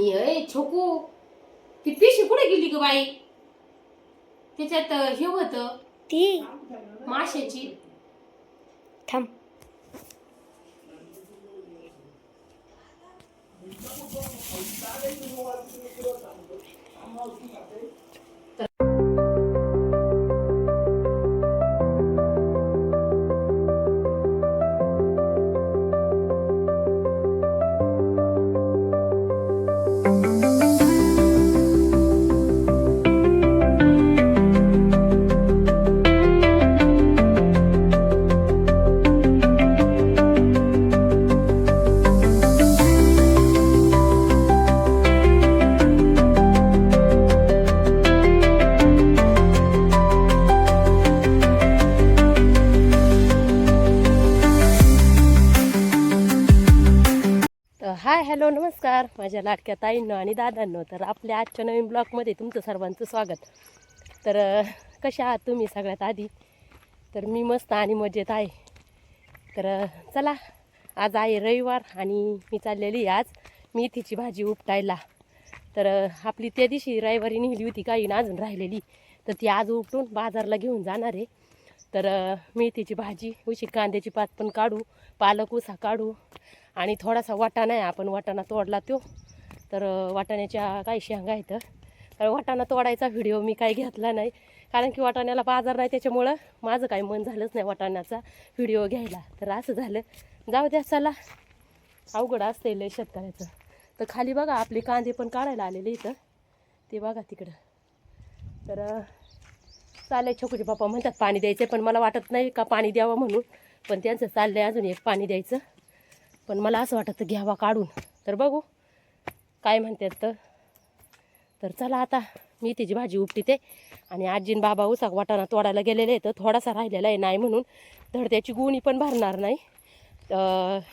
आणि अय छोकू ती पिशी कुठे गेली ग बाई? त्याच्यात हे होत. ती? माशाची. थांब. हाय हॅलो नमस्कार. माझ्या लाडक्या ताईंनो आणि दादांनो तर आपल्या आजच्या नवीन ब्लॉगमध्ये तुमचं सर्वांचं स्वागत. तर कशा आहात तुम्ही सगळ्यात आधी? तर मी मस्त आणि मजेत आहे. तर चला आज आहे रविवार आणि मी चाललेली आज मेथीची भाजी उपटायला. तर आपली त्या दिवशी रविवारी नेली होती काही ना अजून राहिलेली. तर ती आज उपटून बाजारला घेऊन जाणार आहे. तर मेथीची भाजी उशी कांद्याची पात पण काढू पालक उसा काढू. आणि थोडासा वाटाणा आहे आपण वाटाणा तोडला तो. तर वाटाण्याच्या काही शेंगा आहेत. तर वाटाणा तोडायचा व्हिडिओ मी काही घेतला नाही. कारण की वाटाण्याला बाजार नाही त्याच्यामुळं माझं काही मन झालंच नाही वाटाण्याचा व्हिडिओ घ्यायला. तर असं झालं. जाऊ द्या चला. अवघड असते लय शेतकऱ्याचं. तर खाली बघा आपले कांदे पण काढायला आलेले इथं. ते बघा तिकडं. तर चालेल छोकूचे पप्पा म्हणतात पाणी द्यायचं पण मला वाटत नाही का पाणी द्यावं म्हणून. पण त्यांचं चाललं आहे अजून एक पाणी द्यायचं. पण मला असं वाटतं घ्यावा काढून. तर बघू काय म्हणतात तर. तर चला आता मी त्याची भाजी उपटीते आणि आजीन बाबा उसाक वाटाणा तोडायला गेलेले तर थोडासा राहिलेला आहे नाही म्हणून. धड त्याची गुणी पण भरणार नाही.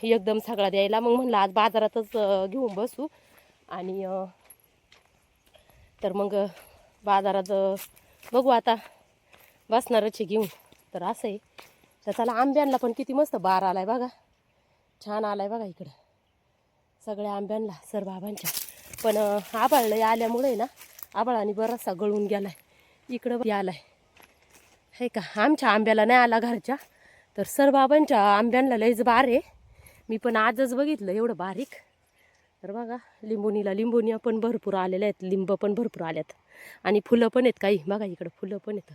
एकदम सगळा द्यायला. मग म्हणलं आज बाजारातच घेऊन बसू. आणि तर मग बाजारात बघू आता. बसणारच आहे घेऊन. तर असं आहे. तर चला आंब्यांना पण किती मस्त बार आला आहे बघा. छान आलाय बघा इकडं. सगळ्या आंब्यांना सर बाबांच्या. पण आबाळ आभाळ आल्यामुळे ना आभाळाने बराचसा गळून गेलाय. इकडं आलाय. हे का आमच्या आंब्याला नाही आला घरच्या. तर सर बाबांच्या आंब्यांना लयच बार आहे. मी पण आजच बघितलं एवढं बारीक. तर बघा लिंबोनीला लिंबोनिया पण भरपूर आलेल्या आहेत. लिंब पण भरपूर आल्यात. आणि फुलं पण आहेत काही. बघा इकडं फुलं पण आहेत.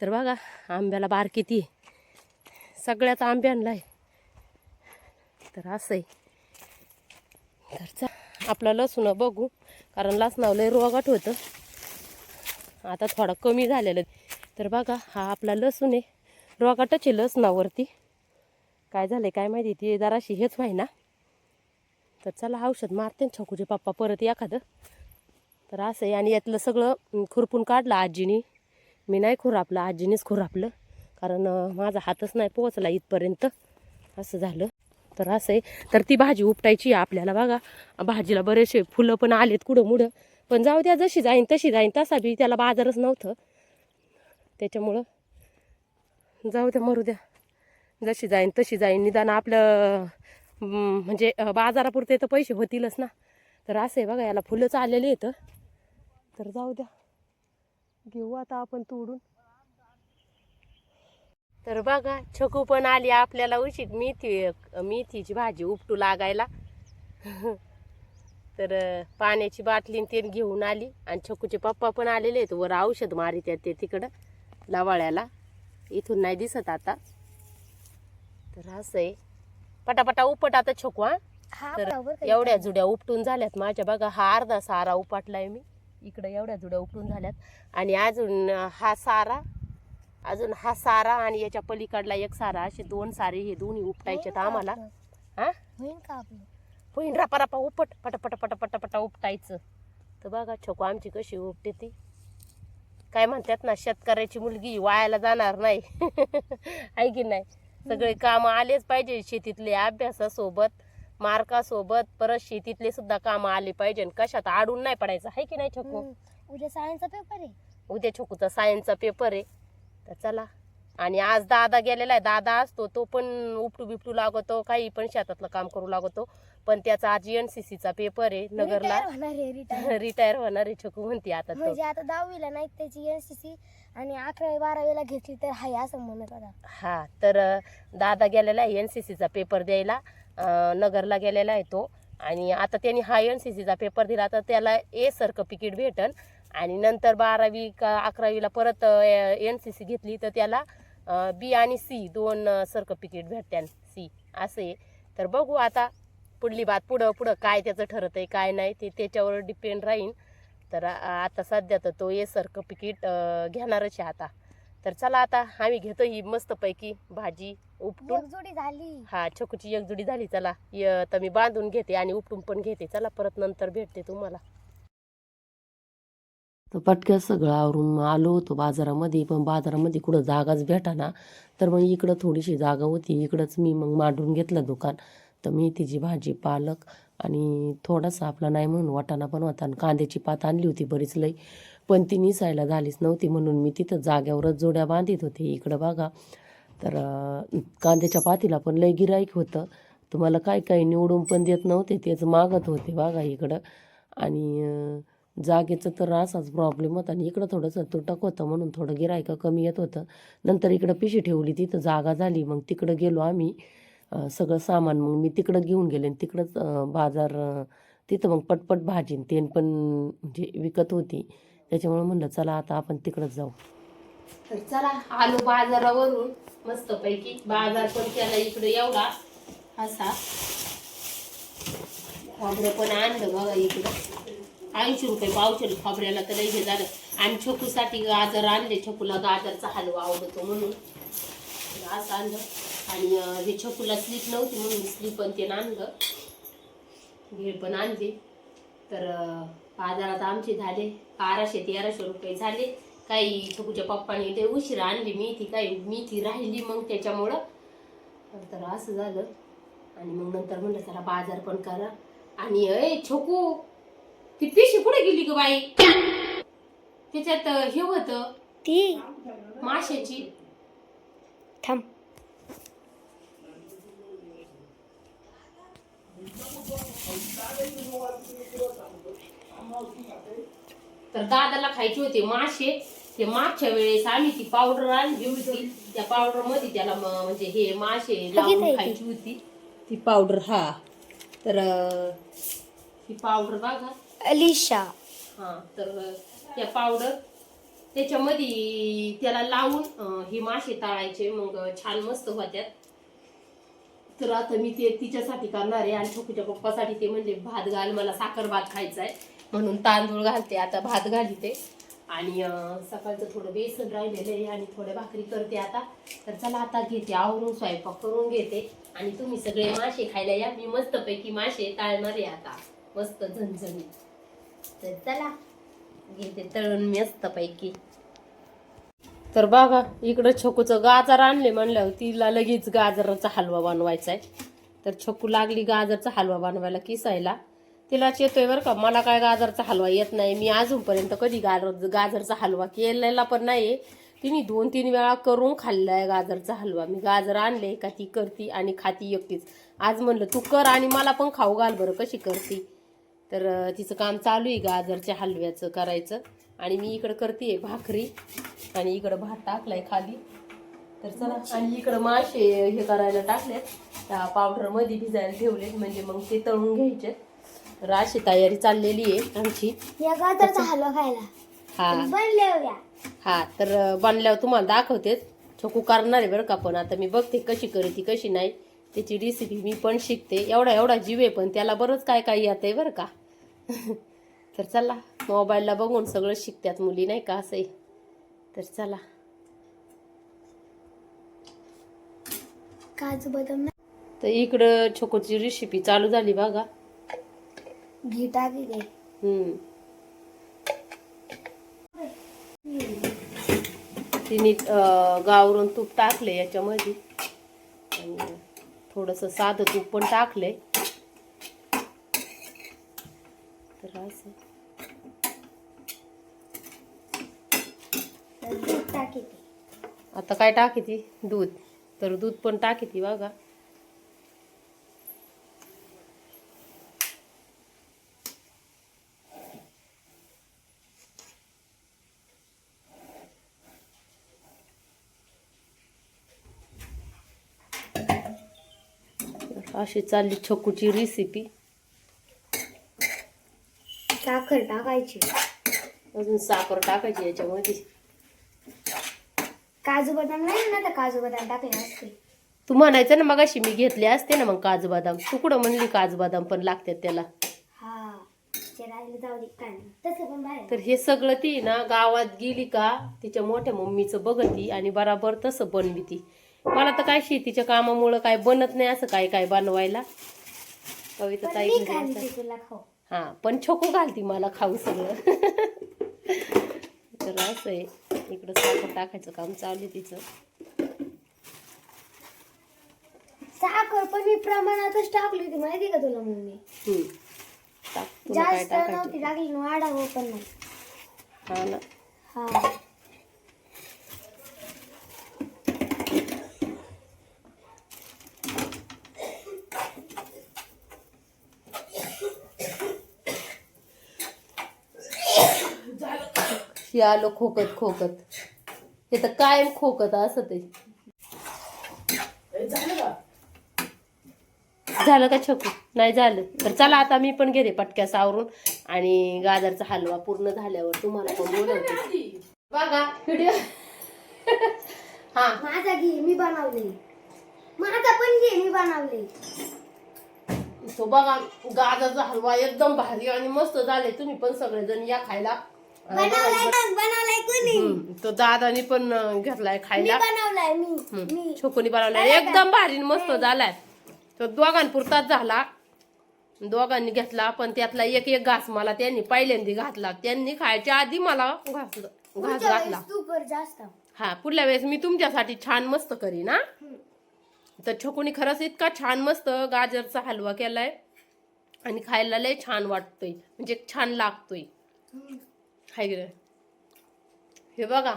तर बघा आंब्याला बार किती आहे. सगळ्याच आंब्यांना आहे. तर असं आहे तर चा आपलं लसूण बघू कारण लसणावं रोगाट होतं. आता थोडा कमी झालेलं तर बघा हा आपला लसूण आहे. रोगाटच आहे लसणावरती. काय झालं काय माहिती ती जराशी हेच व्हाय ना तर चला औषध मारते ना पप्पा परत एखादं. तर असं आहे आणि यातलं सगळं खुरपून काढलं आजीनी. मी नाही खुरापलं आजीनेच खुरापलं कारण माझा हातच नाही पोहोचला इथपर्यंत. असं झालं. तर असं आहे. तर ती भाजी उपटायची आपल्याला बघा. भाजीला बरेचसे फुलं पण आलेत कुठं मुडं पण जाऊ द्या जशी जाईन तशी जाईन. तसा बी त्याला बाजारच नव्हतं. त्याच्यामुळं जाऊ द्या मरू द्या. जशी जाईन तशी जाईन. निदान आपलं म्हणजे बाजारापुरते तर पैसे होतीलच ना. तर असं आहे बघा याला फुलंच आलेले आहेत. तर जाऊ द्या. घेऊ आता आपण तोडून. तर बघा छकू पण आली आपल्याला उशीत. मेथी मेथीची भाजी उपटू लागायला. तर पाण्याची बाटली ते घेऊन आली. आणि छकूचे पप्पा पण आलेले आहेत. वर औषध मारित आहेत ते तिकडं लवाळ्याला. इथून नाही दिसत आता. तर असं आहे. पटापटा उपट आता छकू हा. तर एवढ्या जुड्या उपटून झाल्यात माझ्या. बघा हा अर्धा सारा उपटलाय मी. इकडं एवढ्या जुड्या उपटून झाल्यात. आणि अजून हा सारा अजून हा सारा आणि याच्या पलीकडला एक सारा असे दोन सारे हे दोन्ही उपटायचे आम्हाला? हा? होईन का आपलं? होईन रपा रपा उपट पटापट पटापट पटा उपटायचं. तर बघा छोको आमची कशी उपटे ती काय म्हणतात ना शेतकऱ्याची मुलगी वायाला जाणार नाही. आहे की नाही? सगळे काम आलेच पाहिजे शेतीतले अभ्यासासोबत मार्कासोबत परत शेतीतले सुद्धा काम आले पाहिजे. कशात आडून नाही पडायचं. आहे की नाही छोकू. उद्या सायन्सचा पेपर आहे. उद्या छोकूचा सायन्सचा पेपर आहे. तर चला. आणि आज दादा गेलेला आहे. दादा असतो तो पण उपटू बिपटू लागतो काही पण शेतातलं काम करू लागतो. पण त्याचा आज एन सी सीचा पेपर आहे नगरला. रिटायर होणार आहे छकू म्हणते आता तो. म्हणजे आता दहावीला नाही त्याची एनसीसी आणि अकरावी बारावीला घेतली तर हाय असं म्हणत होता. हा तर दादा गेलेला आहे एन सी सीचा पेपर द्यायला. अ, नगरला गेलेला आहे तो. आणि आता त्यांनी हा एन सी सीचा पेपर दिला तर त्याला ए सर्टिफिकेट भेटन. आणि नंतर बारावी का अकरावीला परत एन सी सी घेतली तर त्याला बी आणि सी दोन सर्टिफिकेट भेटत्यान सी असे तर बघू आता पुढली बात पुढं पुढं काय त्याचं ठरत आहे काय नाही ते त्याच्यावर डिपेंड राहीन. तर आता सध्या तर तो ए सर्टिफिकेट घेणारच आहे आता. तर चला आता आम्ही घेतो ही मस्तपैकी भाजी उपटून. झाली. हा छकूची एकजुडी झाली. चला तर मी बांधून घेते आणि उपटून पण घेते. चला परत नंतर भेटते तुम्हाला. तर पटक्या सगळं आवरून आलो होतो बाजारामध्ये पण बाजारामध्ये कुठं जागाच भेटाना. तर मग इकडं थोडीशी जागा होती. इकडंच मी मग मांडून घेतलं दुकान. तर मी तिची भाजी पालक आणि थोडासा आपला नाही म्हणून वाटाणा पण होता. आणि कांद्याची पात आणली होती बरीच लई. पण ती निसायला झालीच नव्हती म्हणून मी तिथं जाग्यावरच जोड्या बांधित होते. इकडं बघा. तर कांद्याच्या पातीला पण लय गिराईक होतं. तुम्हाला काय काय निवडून पण देत नव्हते. तेच मागत होते बघा इकडं. आणि जागेचं तर असाच प्रॉब्लेम होता आणि इकडं थोडंसं तुटक होतं म्हणून थोडं गिरायकं कमी येत होतं. नंतर इकडं पिशी ठेवली तिथं जागा झाली. मग तिकडं गेलो आम्ही सगळं सामान मग मी तिकडं घेऊन गेले आणि तिकडंच बाजार तिथं मग पटपट भाजी तेन पण म्हणजे विकत होती. त्याच्यामुळे म्हणलं चला आता आपण तिकडंच जाऊ. तर चला आलो बाजारावरून. मस्तपैकी बाजार पण केला इकडे एवढा. असा. खोबरं पण आणलं बघा इकडं. ऐंशी रुपये पावशे खोबऱ्याला तर लई हे झालं. आणि छोकूसाठी गाजर आणले छोकूला गाजरचा हलवा आवडतो म्हणून. असं आणलं. आणि हे छोकूला स्लीप नव्हती म्हणून स्लीप पण ते आणलं. भेळ पण आणली. तर बाजारात आमचे झाले बाराशे तेराशे रुपये झाले. काही छोकूच्या पप्पाने ते उशिरा आणली मेथी काही मेथी राहिली मग त्याच्यामुळं. तर असं झालं. आणि मग नंतर म्हणलं त्याला बाजार पण करा. आणि अय छोकू ती पिशी कुठे गेली ग बाई? त्याच्यात हे होतं. ती? माशाची. थांब. तर दादाला खायचे होते मासे. ते मागच्या वेळेस आम्ही ती पावडर आणली होती. त्या पावडरमध्ये त्याला म्हणजे हे मासे लावून ती? खायची होती. ती पावडर हा. तर ही पावडर बघा. अलिशा. हा तर त्या पावडर त्याच्यामध्ये त्याला लावून हे मासे तळायचे मग छान मस्त होत्यात. तर आता मी ते तिच्यासाठी करणार आहे आणि छोकूच्या पप्पासाठी ते म्हणजे भात घाल मला साखर भात खायचा आहे म्हणून तांदूळ घालते आता भात घालते. आणि सकाळचं थोडं बेसन राहिलेलं आहे आणि थोडं भाकरी करते आता. तर चला आता घेते आवरून स्वयंपाक करून घेते. आणि तुम्ही सगळे मासे खायला या. मी मस्तपैकी मासे ताळणार आहे आता. मस्त झणझणीत. तर चला. घेते तळून मस्त पैकी तर बघा इकडं छकूचं गाजर आणले म्हणल्यावर तिला लगेच गाजराचा हलवा बनवायचा आहे तर छोकू लागली गाजरचा हलवा बनवायला किसायला. तिला येतोय बरं का मला काय गाजरचा हलवा येत नाही. मी अजूनपर्यंत कधी गाजर गाजरचा हलवा केलेला पण नाही तिने दोन तीन वेळा करून खाल्लाय गाजरचा हलवा. मी गाजर आणले का ती करती आणि खाती एकटीच. आज म्हणलं तू कर आणि मला पण खाऊ घाल बरं कशी करती? तर तिचं काम चालू आहे गाजरच्या हलव्याचं करायचं. आणि मी इकडं करते भाकरी आणि इकडं भात टाकलाय खाली. तर चला आणि इकडं मासे हे करायला टाकलेत. त्या पावडरमध्ये भिजायला ठेवलेत म्हणजे मग ते तळून घ्यायचे. तर अशी तयारी चाललेली आहे आमची. हलवा खायला. हा. हा तर बनल्यावर तुम्हाला दाखवतेच. छोकू करणार आहे बरं का पण आता मी बघते कशी करते कशी नाही. त्याची रेसिपी मी पण शिकते. एवढा एवढा जीव आहे पण त्याला बरंच काय काय येत आहे बरं का? तर चला मोबाईलला बघून सगळं शिकतात मुली नाही का? असंही तर चला. काजू बदाम तर इकडं छोकोची रेसिपी चालू झाली बघा. घी टाकी हम्म. तिने गावरून तूप टाकले याच्यामध्ये. थोडंसं साधं तूप पण टाकलंय. तर असं. आता काय टाकी दूध. तर दूध पण टाकी बघा. अशी चालली छकूची रेसिपी साखर टाकायची. अजून साखर टाकायची याच्यामध्ये. काजू बदाम नाही ना तर काजू बदाम टाकले असते. तू म्हणायचं ना मग अशी मी घेतले असते ना मग काजू बदाम. तू कुठं म्हणली काजू बदाम पण लागतात त्याला? हा ते राहिले जाऊ दे काय नाही तसं पण बाहेर. तर हे सगळं ती ना गावात गेली का तिच्या मोठ्या मम्मीचं बघती आणि बराबर तसं बनवी ती. मला तर काय शेतीच्या कामामुळं काय बनत नाही असं काय काय बनवायला. कविता ताई हा पण छोकू घालती मला खाऊ सगळं. तर असं आहे. इकडं साखर टाकायचं काम चालू आहे तिचं. साखर पण मी प्रमाणातच टाकली होती. माहिती का तुला मम्मी? हम्म. टाक तुला काय जास्त टाकायचं? नव्हती टाकली वाढावं पण नाही. हा ना. हा. हे आलो खोकत खोकत. हे तर कायम खोकत असत आहे झालं का छकू? नाही झालं. तर चला आता मी पण घेते पटक्यास आवरून आणि गाजरचा हलवा पूर्ण झाल्यावर तुम्हाला पण बोलवते. बघा व्हिडिओ हा. माझा घे मी बनवले. माझा पण घे मी बनवले. तो बघा गाजरचा हलवा एकदम भारी आणि मस्त झाले. तुम्ही पण सगळेजण या खायला. बनवलाय मग, बनवलाय कोणी? हम्म, तो दादानी पण अं, घेतलाय मी खायला बनवलाय मी हम्म. मी. छोकोनी बनवलाय. एकदम भारी मस्त झालाय. तो दोघांपुरताच झाला. दोघांनी घेतला पण त्यातला एक एक घास मला त्यांनी पहिल्यांदा घातला. त्यांनी खायच्या आधी मला घास घास पुढच्या घातला. वेळेस तू कर जास्त. हा पुढल्या वेळेस मी तुमच्यासाठी छान मस्त करीन हा. तर छोकुनी खरंच इतका छान मस्त गाजरचा हलवा केलाय आणि खायला लय छान वाटतोय. म्हणजे छान लागतोय. हाय गे. हे बघा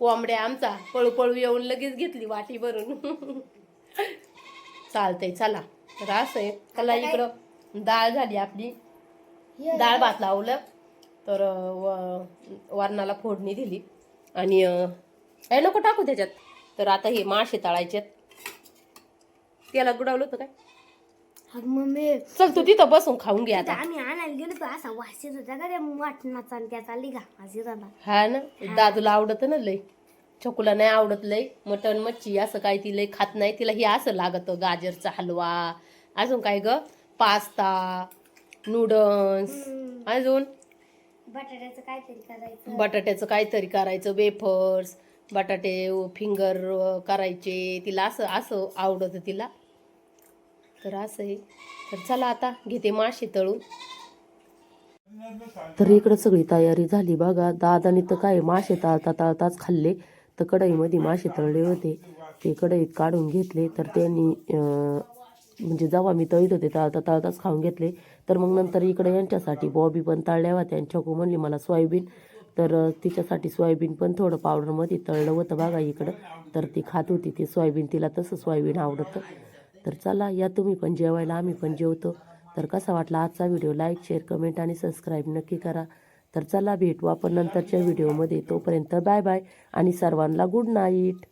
कोंबड्या आमचा पळू पळू येऊन लगेच घेतली वाटी भरून चालतंय चला. तर असं आहे. चला इकडं डाळ झाली आपली. डाळ भात लावलं. तर वरणाला फोडणी दिली. आणि हे नको टाकू त्याच्यात. तर आता हे मासे तळायचे त्याला गुडावलं होतं काय? अगं मम्मी. चल तू तिथं बसून खाऊन घे आता. आम्ही आणायला गेलो तर असा येत होता का त्या वाटणाचा आणि त्या चालली का वास येत होता हा. ना दादूला आवडत ना लय छोकुला नाही आवडत लय मटण मच्छी असं काही ती लय खात नाही. तिला हे असं लागत गाजरचा हलवा. अजून काय ग? Pasta noodles. अजून? बटाट्याचं काहीतरी करायचं. बटाट्याचं काहीतरी करायचं वेफर्स बटाटे फिंगर करायचे. तिला असं असं आवडतं तिला. तर असं आहे. तर चला आता घेते मासे तळून. तर इकडं सगळी तयारी झाली बघा. दादाने तर काय मासे तळता तळताच खाल्ले. तर कढईमध्ये मासे तळले होते. ते कढईत काढून घेतले. तर त्यांनी म्हणजे जेव्हा मी तळीत होते तळता तळताच खाऊन घेतले. तर मग नंतर इकडे यांच्यासाठी बॉबी पण तळल्या होत्या. आणि म्हणली मला सोयाबीन. तर तिच्यासाठी सोयाबीन पण थोडं पावडरमध्ये तळलं होतं बघा इकडं. तर ती खात होती ती सोयाबीन. तिला तसं सोयाबीन आवडतं. तर चला या तुम्ही पण जेवायला आम्ही पण जेवतो. तर कसा वाटला आजचा व्हिडिओ? लाईक शेअर कमेंट आणि सबस्क्राईब नक्की करा. तर चला भेटू आपण नंतरच्या व्हिडिओमध्ये. तोपर्यंत बाय बाय आणि सर्वांना गुड नाईट